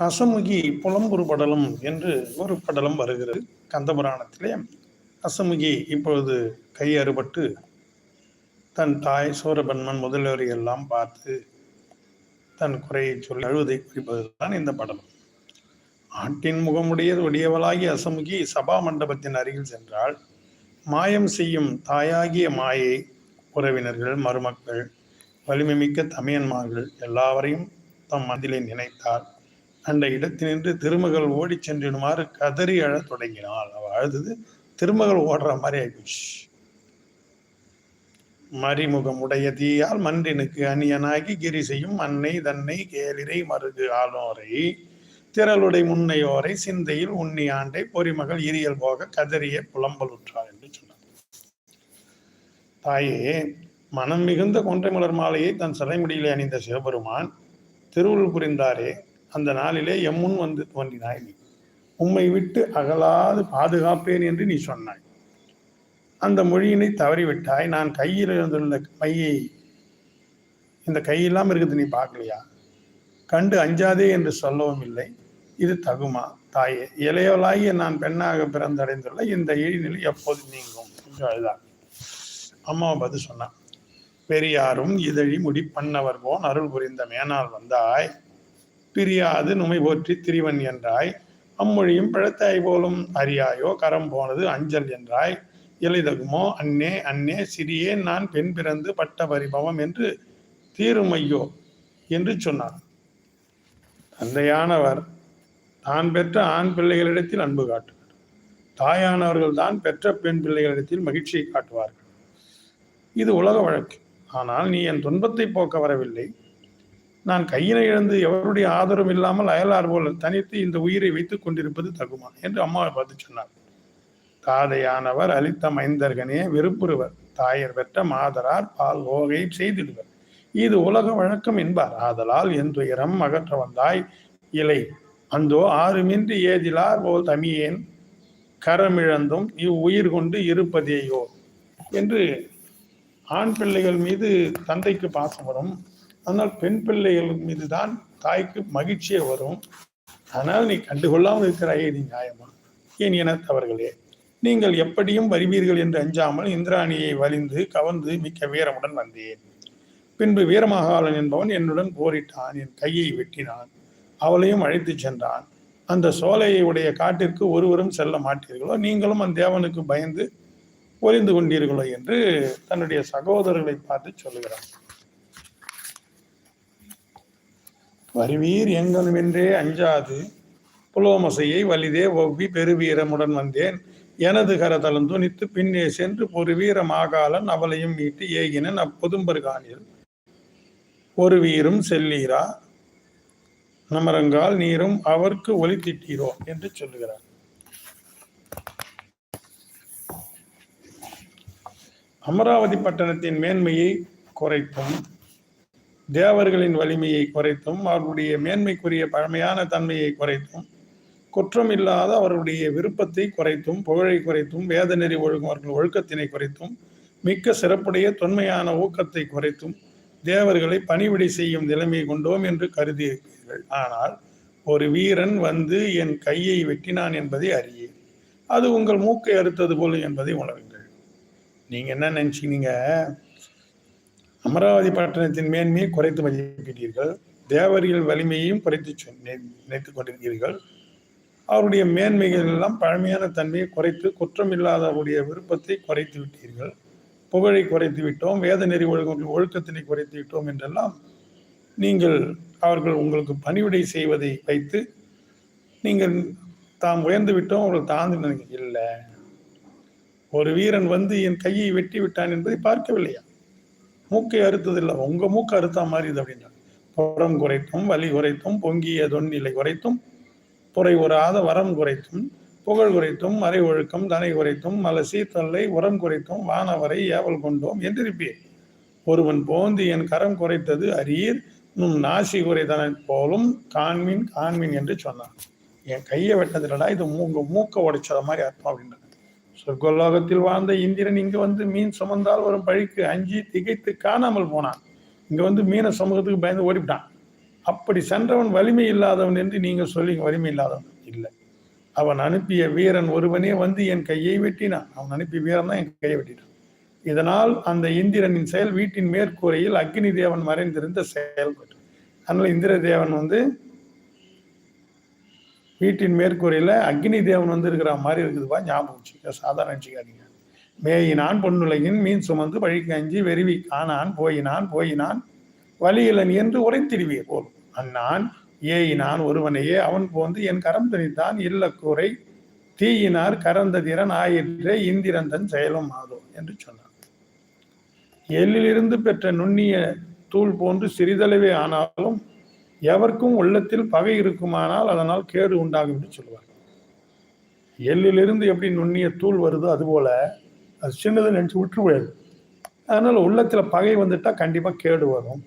அசமுகி புலம்புரு படலம் என்று ஒரு படலம் வருகிறது. கந்தபுராணத்திலே அசமுகி இப்பொழுது கை அறுபட்டு தன் தாய் சூரபன்மன் முதல்வரை எல்லாம் பார்த்து தன் குறையை சொல்லி அழுவதை குறிப்பதுதான் இந்த படலம். ஆட்டின் முகமுடையது ஒடியவளாகிய அசமுகி சபா மண்டபத்தின் அருகில் சென்றால் மாயம் செய்யும் தாயாகிய மாயை உறவினர்கள் மருமக்கள் வலிமைமிக்க தமையன்மார்கள் எல்லாவரையும் தம் மந்திலே நினைத்தார். அந்த இடத்தினின்று திருமகள் ஓடிச் சென்றிடுமாறு கதறி அழத் தொடங்கினாள். அவள் அழுது திருமகள் ஓடுற மாதிரி ஆயிடுச்சு மறிமுகம் உடையதியால் மன்றினுக்கு அணியனாகி கிரி செய்யும் அன்னை தன்னை கேளிரை மருகு ஆளோரை திரளுடை முன்னையோரை சிந்தையில் உண்ணி ஆண்டை பொறிமகள் இரியல் போக கதறிய புலம்பலுற்றாள் என்று சொன்னார். தாயே மனம் மிகுந்த கொன்றை மலர் மாலையை தன் சடைமுடியிலே அணிந்த சிவபெருமான் திருவுள் புரிந்தாரே அந்த நாளிலே எம்முன் வந்து தோன்றினாய் நீ. உம்மை விட்டு அகலாது பாதுகாப்பேன் என்று நீ சொன்னாய். அந்த மொழியினை தவறிவிட்டாய். நான் கையில் இருந்துள்ள மையை இந்த கையெல்லாம் இருக்குது நீ பார்க்கலையா? கண்டு அஞ்சாதே என்று சொல்லவும் இல்லை. இது தகுமா? தாயே இளையவளாகிய நான் பெண்ணாக பிறந்தடைந்துள்ள இந்த இழிநிலை எப்போது நீங்கும்? என்று அழுதார் அம்மாவை பதில் சொன்னான். பெரியாரும் இதழி முடி பண்ணவர் போன் அருள் புரிந்த மேனால் வந்தாய். பிரியாது நுமை போற்றி திரிவன் என்றாய். அம்மொழியும் பிழத்தாய் போலும் அறியாயோ? கரம் போனது அஞ்சல் என்றாய். எளிதகுமோ? அன்னே அன்னே சிறியே நான் பெண் பிறந்து பட்ட பரிபவம் என்று தீருமையோ? என்று சொன்னார். தந்தையானவர் தான் பெற்ற ஆண் பிள்ளைகளிடத்தில் அன்பு காட்டுவார். தாயானவர்கள் தான் பெற்ற பெண் பிள்ளைகளிடத்தில் மகிழ்ச்சியை காட்டுவார்கள். இது உலக வழக்கு. ஆனால் நீ என் துன்பத்தை போக்க வரவில்லை. நான் கையினை இழந்து எவருடைய ஆதரவும் இல்லாமல் அயலார் போல தனித்து இந்த உயிரை வைத்துக் கொண்டிருப்பது தகுமா என்று அம்மாவை பார்த்து சொன்னார். தாதையானவர் அளித்த மைந்தர்கனே விருப்புறுவர் தாயர் பெற்ற மாதரார் பால் ஓகை செய்திடுவர். இது உலக வழக்கம் என்பார். ஆதலால் என் துயரம் அகற்ற வந்தாய் இலை அந்தோ ஆறுமின்றி ஏதிலார் போல் தமியேன். கரமிழந்தும் இவ்வுயிர் கொண்டு இருப்பதேயோ? என்று ஆண் பிள்ளைகள் மீது தந்தைக்கு பாசம் வரும். ஆனால் பெண் பிள்ளைகள் மீது தான் தாய்க்கு மகிழ்ச்சியே வரும். ஆனால் நீ கண்டுகொள்ளாமல் இருக்கிறாயே நீ நியாயமா? ஏன் இனத்தவர்களே நீங்கள் எப்படியும் வருவீர்கள் என்று அஞ்சாமல் இந்திராணியை வலிந்து கவர்ந்து மிக்க வீரமுடன் வந்தேன். பின்பு வீரமகாலன் என்பவன் என்னுடன் போரிட்டான் என் கையை வெட்டினான் அவளையும் அழைத்து சென்றான். அந்த சோலையை உடைய காட்டிற்கு ஒருவரும் செல்ல மாட்டீர்களோ? நீங்களும் அந்த தேவனுக்கு பயந்து ஒளிந்து கொண்டீர்களோ என்று தன்னுடைய சகோதரர்களை பார்த்து சொல்லுகிறான். வருவீர் எங்கனுமென்றே அஞ்சாது. புலோமசையை வலிதே ஒவ்வி பெருவீரமுடன் வந்தேன். எனது கரதளம் துணித்து பின்னே சென்று ஒரு வீர மாகாலன் அவளையும் மீட்டு ஏகினன் அப்பொதும்பர்கானில் ஒரு வீரும் செல்லீரா? நமரங்கால் நீரும் அவர்க்கு ஒளி திட்டீரோ? என்று சொல்லுகிறார். அமராவதி பட்டணத்தின் மேன்மையை குறைத்தும் தேவர்களின் வலிமையை குறைத்தும் அவர்களுடைய மேன்மைக்குரிய பழமையான தன்மையை குறைத்தும் குற்றம் இல்லாத அவருடைய விருப்பத்தை குறைத்தும் புகழை குறைத்தும் வேத நெறி ஒழுங்கும் அவர்கள் ஒழுக்கத்தினை குறைத்தும் மிக்க சிறப்புடைய தொன்மையான ஊக்கத்தை குறைத்தும் தேவர்களை பணிவிடை செய்யும் நிலைமை கொண்டோம் என்று கருதியிருப்பீர்கள். ஆனால் ஒரு வீரன் வந்து என் கையை வெட்டினான் என்பதை அறியேன். அது உங்கள் மூக்கை அறுத்தது போல என்பதை உணருங்கள். நீங்க என்ன நினைச்சீங்க? அமராவதி பட்டணத்தின் மேன்மையை குறைத்து மதிப்பிட்டீர்கள். தேவர்கள் வலிமையையும் குறைத்து நினைத்துக் கொண்டிருக்கிறீர்கள். அவருடைய மேன்மைகள் எல்லாம் பழமையான தன்மையை குறைத்து குற்றம் இல்லாதவருடைய விருப்பத்தை குறைத்து விட்டீர்கள். புகழை குறைத்து விட்டோம். வேத நெறி ஒழுக்கத்தினை குறைத்து விட்டோம் என்றெல்லாம் நீங்கள் அவர்கள் உங்களுக்கு பணிவிடை செய்வதை வைத்து நீங்கள் தாம் உயர்ந்து விட்டோம். அவர்கள் தாழ்ந்து நினைக்க இல்லை. ஒரு வீரன் வந்து என் கையை வெட்டி விட்டான் என்பதை பார்க்கவில்லையா? மூக்கை அறுத்ததில்லை. உங்க மூக்கை அறுத்தா மாதிரி இது அப்படின்னா புறம் குறைத்தும் வலி குறைத்தும் பொங்கிய தொன்னிலை குறைத்தும் புரை உறாத வரம் குறைத்தும் புகழ் குறைத்தும் மறை ஒழுக்கம் தனை குறைத்தும் மல சீத்தல்லை உரம் குறைத்தும் வானவரை ஏவல் கொண்டோம் என்றிருப்பீர். ஒருவன் போந்து என் கரம் குறைத்தது அரியர் நும் நாசி குறைத்தன போலும் காண்மின் காண்மின் என்று சொன்னான். என் கையை வெட்டதில்லடா இது மூங்க மூக்க உடைச்சத மாதிரி அர்த்தம் அப்படின்றது சொர்க்கோலோகத்தில் வாழ்ந்த இந்திரன் இங்கே வந்து மீன் சுமந்தால் வரும் பழிக்கு அஞ்சி திகைத்து காணாமல் போனான். இங்கே வந்து மீன சமூகத்துக்கு பயந்து ஓடிவிட்டான். அப்படி சென்றவன் வலிமை இல்லாதவன் என்று நீங்கள் சொல்லிங்க வலிமை இல்லாதவன். இல்லை. அவன் அனுப்பிய வீரன் ஒருவனே வந்து என் கையை வெட்டினான். அவன் அனுப்பிய வீரன் தான் என் கையை வெட்டினான் இதனால் அந்த இந்திரனின் செயல் வீட்டின் மேற்கூரையில் அக்னி தேவன் மறைந்திருந்த செயல்பட்டு அதனால் இந்திர தேவன் வந்து வீட்டின் மேற்கூரையில் அக்னி தேவன் வந்து இருக்கிற மாதிரி இருக்குதுப்பா ஞாபகம் வச்சுக்க சாதாரண வச்சுக்காதீங்க மேயினான் பொன்னுலகின் மீன் சுமந்து பழிக்கு அஞ்சி வெறிவி காணான் போயினான் போயினான் வலியிலன் என்று உரைத்திடுவிய போல். அண்ணான் ஏயினான் ஒருவனையே அவன் போந்து என் கரம் தனித்தான் இல்லக்கூரை தீயினார் கரந்த திறன் ஆயிற்றே இந்திரந்தன் செயலும் ஆதோ என்று சொன்னான். எல்லிலிருந்து பெற்ற நுண்ணிய தூள் போன்று சிறிதளவே ஆனாலும் எவருக்கும் உள்ளத்தில் பகை இருக்குமானால் அதனால் கேடு உண்டாகும் என்று சொல்லுவார் எள்ளிலிருந்து எப்படி நுண்ணிய தூள் வருதோ அதுபோல அது சின்னதை நினச்சி விட்டு போயிடுது அதனால் உள்ளத்தில் பகை வந்துட்டால் கண்டிப்பாக கேடு வரும்.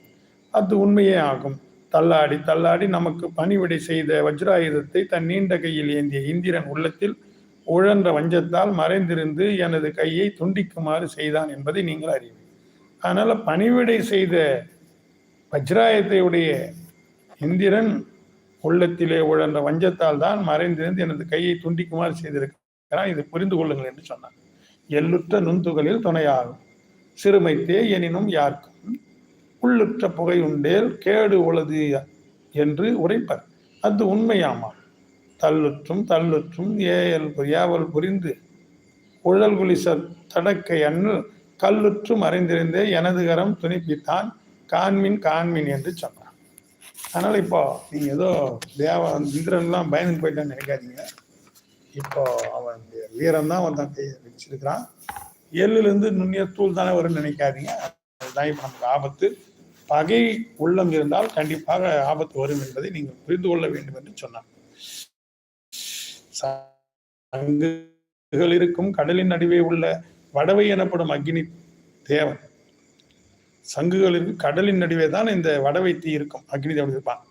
அது உண்மையே ஆகும். தள்ளாடி தள்ளாடி நமக்கு பணிவிடை செய்த வஜ்ராயுதத்தை தன் நீண்ட கையில் ஏந்திய இந்திரன் உள்ளத்தில் உழன்ற வஞ்சத்தால் மறைந்திருந்து எனது கையை துண்டிக்குமாறு செய்தான் என்பதை நீங்கள் அறிவீர்கள். அதனால் பணிவிடை செய்த வஜ்ராயத்தையுடைய இந்திரன் உள்ளத்திலே உழன்ற வஞ்சத்தால் தான் மறைந்திருந்து எனது கையை துண்டிக்குமாறு செய்திருக்கிறான். இது புரிந்து கொள்ளுங்கள் என்று சொன்னான். எள்ளுற்ற நுண்துகளில் துணையாகும். சிறுமைத்தே எனினும் யாருக்கும் உள்ளுற்ற புகை உண்டேல் கேடு உளது என்று உரைப்பர். அது உண்மையாமா தள்ளுற்றும் தள்ளுற்றும் ஏயல் ஏவல் புரிந்து உழல் குலிச தடக்கை அண்ணு கல்லுற்று மறைந்திருந்தே எனது கரம் துணிப்பித்தான் காண்மின் காண்மின் என்று சொன்னான். அதனால இப்போ நீங்க ஏதோ தேவ இந்திரன்லாம் பயந்து போயிட்டான்னு நினைக்காதீங்க. இப்போ அவன் வீரம் தான் அவன் தான் கையை வச்சிருக்கிறான். எள்ளுலேருந்து நுண்ணிய தூள் தானே வரும்னு நினைக்காதீங்க. அதுதான் இப்போ நமக்கு ஆபத்து. பகை உள்ளம் இருந்தால் கண்டிப்பாக ஆபத்து வரும் என்பதை நீங்கள் புரிந்து கொள்ள வேண்டும் என்று சொன்னார் சங்குகள் இருக்கும் கடலின் நடுவே உள்ள வடவை எனப்படும் அக்னி தேவன். சங்குகள் கடலின் நடுவே தான் இந்த வடவை தீ இருக்கும். அக்னி தேவன் இருப்பான்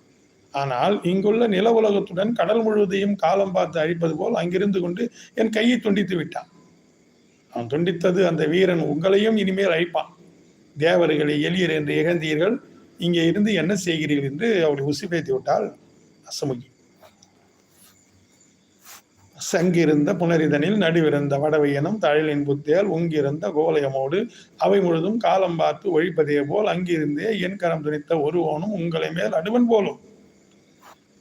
ஆனால் இங்குள்ள நில உலகத்துடன் கடல் முழுவதையும் காலம் பார்த்து அழிப்பது போல் அங்கிருந்து கொண்டு என் கையை துண்டித்து விட்டான். அவன் துண்டித்தது அந்த வீரன் உங்களையும் இனிமேல் அழிப்பான். தேவர்களை எளியர் என்று இகழ்ந்தீர்கள். இங்கே இருந்து என்ன செய்கிறீர்கள் என்று அவளை உசிப்பேத்தி விட்டால் அசமுகி. சங்கிருந்த புனரிதனில் நடுவிருந்த வடவையனும் தழலின் புத்தியால் உங்கிருந்த கோலயமோடு அவை முழுதும் காலம் பார்த்து ஒழிப்பதே போல் அங்கிருந்தே என் கரம் துணித்த ஒருவனும் உங்களை மேல் அடுவன் போலும்.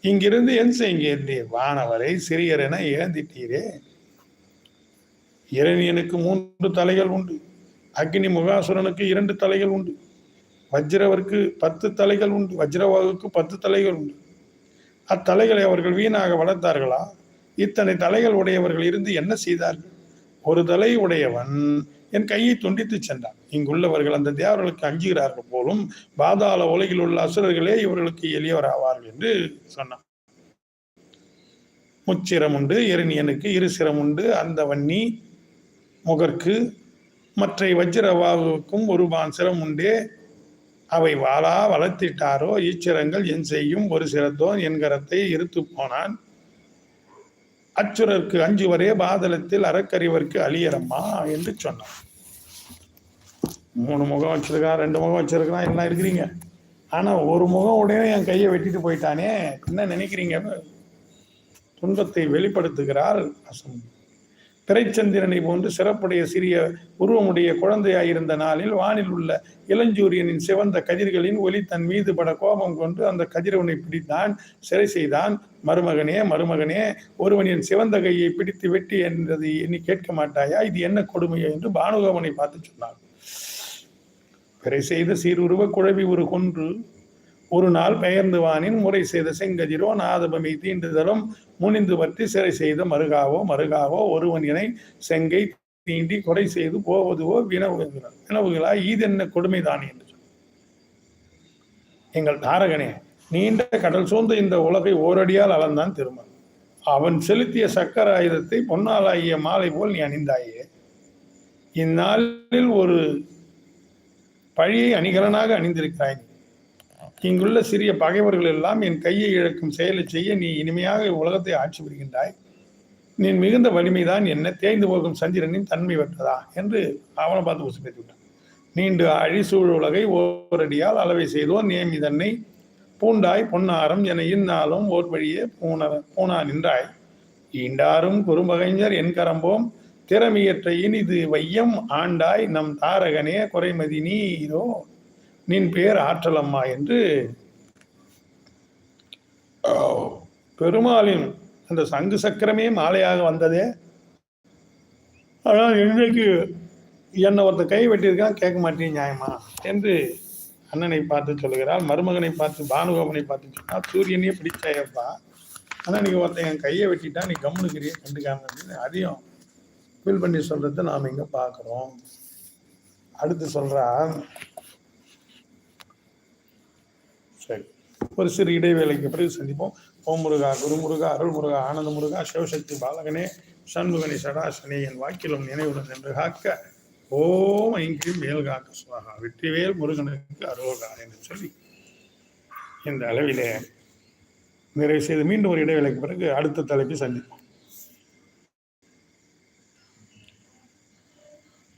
இங்கிருந்து என் செய்கிறீர் வானவரை சிறியர் என ஏந்திட்டீரே. இரணியனுக்கு மூன்று தலைகள் உண்டு. அக்னி முகாசுரனுக்கு இரண்டு தலைகள் உண்டு. வஜ்ரவருக்கு பத்து தலைகள் உண்டு. வஜ்ரவாவுக்கு பத்து தலைகள் உண்டு. அத்தலைகளை அவர்கள் வீணாக வளர்த்தார்களா? இத்தனை தலைகள் உடையவர்கள் இருந்து என்ன செய்தார்கள் ஒரு தலை உடையவன் என் கையை துண்டித்து சென்றான். இங்குள்ளவர்கள் அந்த தேவர்களுக்கு அஞ்சுகிறார்கள் போலும் பாதாள உலகில் உள்ள அசுரர்களே இவர்களுக்கு எளியவர் ஆவார்கள் என்று சொன்னான். முச்சிரம் உண்டு எரிணியனுக்கு இரு சிரம் உண்டு அந்த வன்னி முகர்க்கு மற்ற வஜ்ரவாவுக்கும் ஒருபான் சிரம் உண்டே. அவை வாளா வளர்த்திட்டாரோ? இச்சிரங்கள் என் செய்யும் ஒரு சிரத்தோன் என் கரத்தை இருத்து போனான். அச்சுரருக்கு அஞ்சுவரே பாதலத்தில் அறக்கறிவருக்கு அழியரம்மா என்று சொன்னான். மூணு முகம் வச்சிருக்கான் ரெண்டு முகம் வச்சிருக்கான் எல்லாம் இருக்கிறீங்க? ஆனால் ஒரு முகம் உடனே என் கையை வெட்டிட்டு போயிட்டானே என்ன நினைக்கிறீங்க துன்பத்தை வெளிப்படுத்துகிறார் அசம் பிறைச்சந்திரனை போன்று சிறப்புடைய சிறிய உருவமுடைய குழந்தையாயிருந்த நாளில் வானில் உள்ள இளஞ்சூரியனின் சிவந்த கதிர்களின் ஒளி தன் மீது பட கோபம் கொண்டு அந்த கதிரவனை பிடித்தான் சிறை செய்தான். மருமகனே மருமகனே ஒருவன் என் சிவந்த கையை பிடித்து வெட்டி என்றதை எண்ணி கேட்க மாட்டாயா? இது என்ன கொடுமையோ? என்று பானுகவனை பார்த்து சொன்னான். பிறை செய்த சீருருவ குழவி ஒரு கொன்று ஒரு நாள் பெயர்ந்து வானின் முறை செய்த செங்கதிரோ நாதபமை தீண்டுதலும் முனிந்து பற்றி சிறை செய்த மருகாவோ மருகாவோ ஒருவன் இணை செங்கை தீண்டி கொடை செய்து போவதுவோ வினவுகிறார். வினவுகளா என்ன கொடுமைதான் என்று எங்கள் தாரகனே நீண்ட கடல் சூழ்ந்த இந்த உலகை ஓரடியால் அளந்தான் திருமன் அவன் செலுத்திய சக்கர ஆயுதத்தை பொன்னாலாகிய மாலை போல் நீ அணிந்தாயே. இந்நாளில் ஒரு பழியை அணிகலனாக அணிந்திருக்கிறாய் இங்குள்ள சிறிய பகைவர்கள் எல்லாம் என் கையை இழக்கும் செயலை செய்ய நீ இனிமையாக உலகத்தை ஆட்சி புரிகின்றாய். நீ மிகுந்த வலிமைதான் என்ன தேய்ந்து போகும் சந்திரனின் தன்மை பெற்றதா? என்று அவனை பார்த்து உசு பேசிவிட்டான் நீண்டு அழிசூழ் உலகை ஓரடியால் அளவை செய்தோர் நேமி தன்னை பூண்டாய் பொன்னாரம் என இந்நாளும் ஓர் வழியே பூன பூனா நின்றாய். ஈண்டாரும் குறும்பகைஞர் என் கரம்போம் திறமையற்ற இனிது வையம் ஆண்டாய். நம் தாரகனே குறைமதி நீ இதோ. நின் பெயர் ஆற்றலம்மா என்று பெருமாளின் அந்த சங்கு சக்கரமே மாலையாக வந்ததே. ஆனால் இன்றைக்கு என்னை ஒருத்தர் கை வெட்டியிருக்கான் கேட்க மாட்டேன் நியாயமா? என்று அண்ணனை பார்த்து சொல்லுகிறாள். மருமகனை பார்த்து பானுகோபனை பார்த்து சொன்னால் சூரியனே பிடிச்சாயப்பா. ஆனால் நீங்கள் ஒருத்தன் என் கையை வெட்டிட்டா நீ கம்முனுக்கிறிய கண்டுக்காம அப்படின்னு அதையும் ஃபீல் பண்ணி சொல்கிறத நாம் இங்கே பார்க்குறோம். அடுத்து சொல்றா சரி. ஒரு சிறு இடைவேளைக்கு பிறகு சந்திப்போம். ஓம் முருகா குருமுருகா அருள் முருகா ஆனந்த முருகா சிவசக்தி பாலகனே சண்முகனி சடாசனே என் வாக்கிலும் நினைவுடன் என்று காக்க. ஓம் ஐங்கி மேல் காக்க சுவாகா வெற்றிவேல் முருகனுக்கு அருகா என்று சொல்லி இந்த அளவிலே நிறைவு செய்து மீண்டும் ஒரு இடைவேளைக்கு பிறகு அடுத்த தலைப்பை சந்திப்போம்.